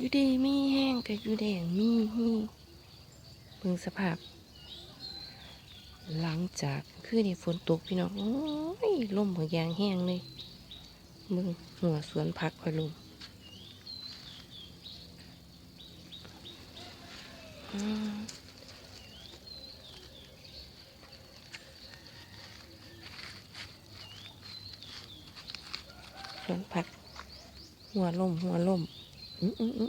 อยู่ดีมีแห้งกับอยู่แดงมีฮีเบิ่งสภาพ หลังจากคือนี่ฝนตกพี่น้องโอ้ยลมหัวยางแห้งเลยมึงหัวสวนผักคอยลมอืมสวนผักหัวลมหัวลม ừ, ừ,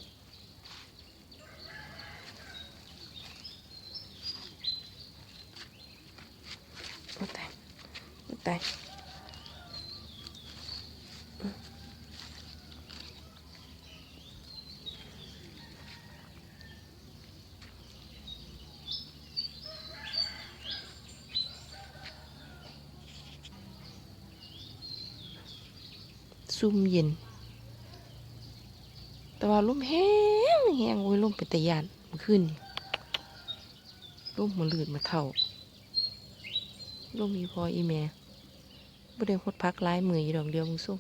zoom nhìn ว่าลมแห้งแห้งโอ้ยลมเป็นตะยานมันขึ้นนี่ลมมาลืดมาเท่าลมมีพออีแม่บ่ได้หดพักหลายมืออยู่ดอกเดียวมึงสู้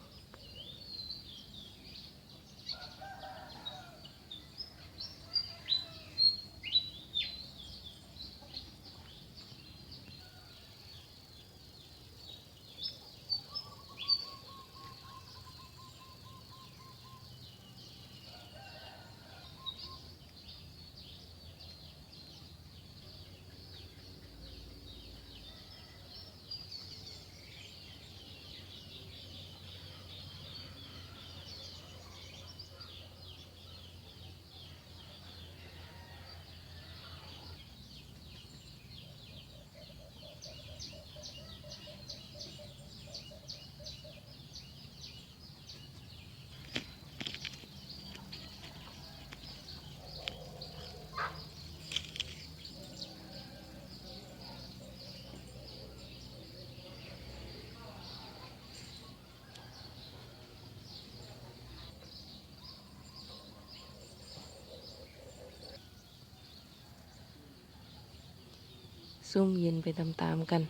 ซุ่มเย็นไปตามๆกัน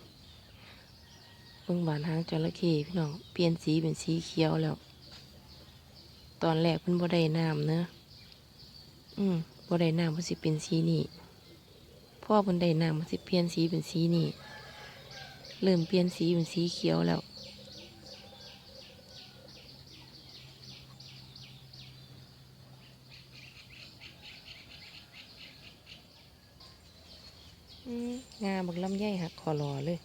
เบิ่งบานหางจระเข้พี่น้องเปลี่ยนสีเป็นสีเขียวแล้ว ตอนแรกเป็นบ่ได้น้ำเนอะอืมบ่ได้น้ำมันสิเป็นสีนี่พ่อมันได้น้ำมันสิเปลี่ยนสีเป็นสีนี่เริ่มเปลี่ยนสีเป็นสีเขียวแล้ว อืมงาบักลำไยหักค อรอเลย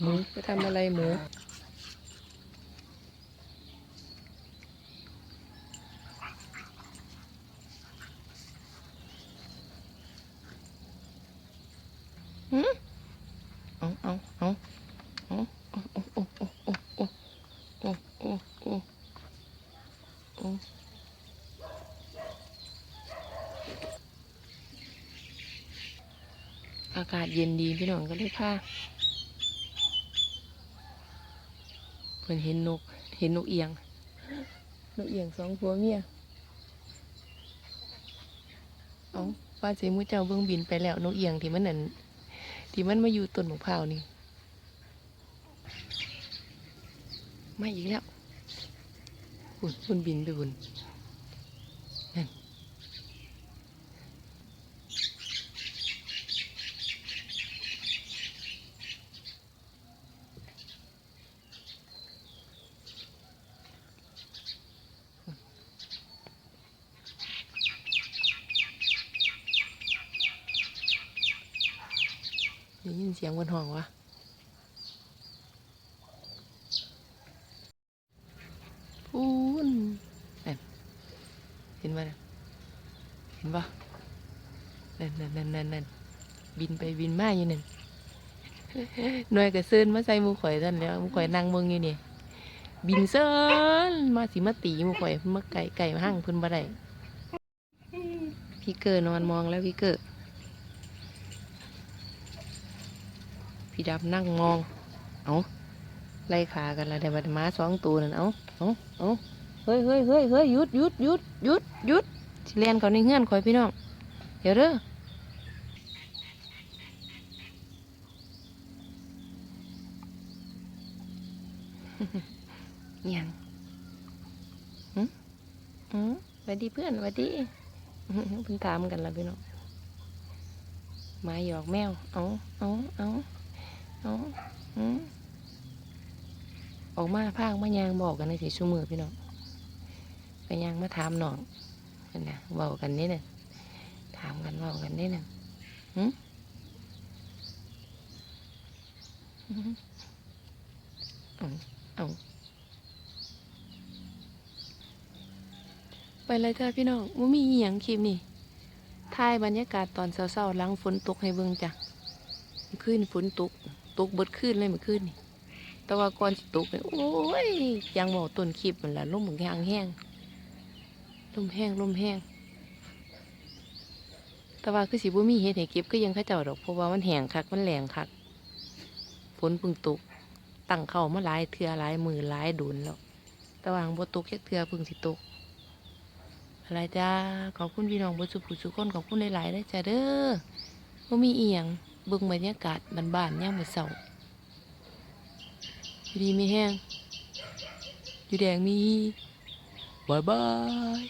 หมูไปทำอะไรหมูหืมเอาเอาเอาเอาเอาเอาเอาเอาเอาเอาเอาเอาเอาอากาศเย็นดีพี่น้องก็เลยพา เพิ่นเห็นนก เห็นนกเอียง นกเอียงสองผัวเมีย เอาป้าเจมูเจ้าเบิ่งบินไปแล้วนกเอียงที่มันนั่นที่มันมาอยู่ต้นมะพร้าวนี่ไม่อีกแล้วหุ่นหุ่นบินไปหุ่น ได้ยินเสียงบนห้องวะพูนเห็นบ่น่ะเห็นบ่นั่นนั่นนั่นนั่นนั่นบินไปบินมาอยู่นั่นหน่วยกระซื้นมาใส่มูข่อยท่านแล้วมูข่อยนั่งเมืองอยู่นี่บินเซินมาสิมาตีหมูข่อยเพิ่นมาไก่ไก่มาหั่งพิ่นบ่ได้พี่เกอร์นอนมองแล้วพี่เกอร์ พี่ดำนั่งมอง เอาไล่ขากันแล้วได้บัดม้าสองตัวนั่นเอาเอาเอาเฮ้ยเฮ้ยเฮ้ยเฮ้ยหยุดหยุดหยุดหยุดหยุดสิเลียนเขาในเงื่อนข่อยพี่น้อง เดี๋ยวเด้อยังหืมหืมสวัสดีเพื่อนสวัสดีอื้อหือเพิ่งถามกันแล้วพี่น้องหมาหยอกแมว เอาเอาเอา เอาหืมออกมาพางมายางบอกกันในสีชั่วมือพี่น้องไปยางมาถามน้องเพิ่นนะบากันนิดหนึ่งถามกันบากันนิดหนึ่งหืมเอาเอาไปเลยจ้าพี่น้องว่ามีอหย่างคลิปนี่ถ่ายบรรยากาศตอนเช้าๆหลังฝนตกให้เบิ่งจ้ะเมื่อคืนฝนตก ตกเบิดคืนเลยเมื่อคืนนี่แต่ว่าก่อนสิตกเนี่ยโอ้ยยังบอกต้นคลิปมันละลมเหมือนแห้งแห้งลมแห้งลมแห้งแต่ว่าคือสิบ่มีเฮ็ดให้เก็บก็ยังข้าเจ้าดอกเพราะว่ามันแห้งคักมันแหลงคักฝนเพิ่งตกตั้งเข้ามาหลายเทือหลายมือหลายดุนแล้วแต่ว่างบ่ตกแค่เทือเพิ่งสิตกอะไรจ้าขอบคุณพี่น้องบนสุภูสุคนขอบคุณหลายๆเลยจ้าเด้อว่มีเอียง เบิ่งบรรยากาศบ้านๆย่ามมื้อเช้าอยู่ดีมีแห้งอยู่แดงมี บายบาย